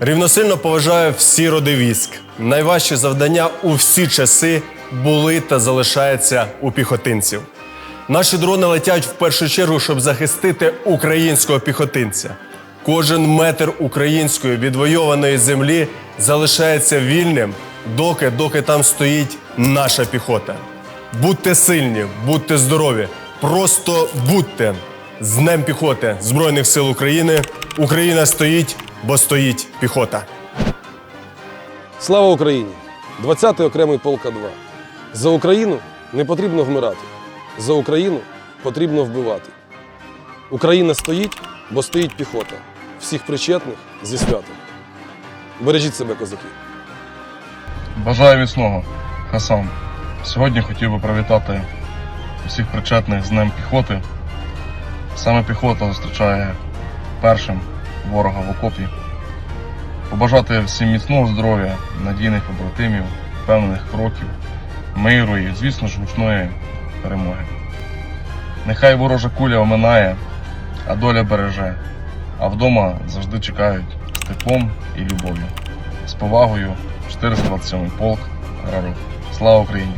Рівносильно поважаю всі роди військ. Найважчі завдання у всі часи були та залишаються у піхотинців. Наші дрони летять в першу чергу, щоб захистити українського піхотинця. Кожен метр української відвойованої землі залишається вільним, доки, доки там стоїть наша піхота. Будьте сильні, будьте здорові, просто будьте з Днем піхоти Збройних сил України. Україна стоїть, бо стоїть піхота. Слава Україні! 20-й окремий полка 2. За Україну не потрібно вмирати. За Україну потрібно вбивати. Україна стоїть, бо стоїть піхота. Всіх причетних зі святом. Бережіть себе, козаки. Бажаю міцного, Хасан. Сьогодні хотів би привітати усіх причетних з Днем піхоти. Саме піхота зустрічає першим ворога в окопі. Побажати всім міцного здоров'я, надійних побратимів, впевнених кроків, миру і, звісно ж, гучної перемоги. Нехай ворожа куля оминає, а доля береже, а вдома завжди чекають з теплом і любов'ю. З повагою 427 полк Рару. Слава Україні!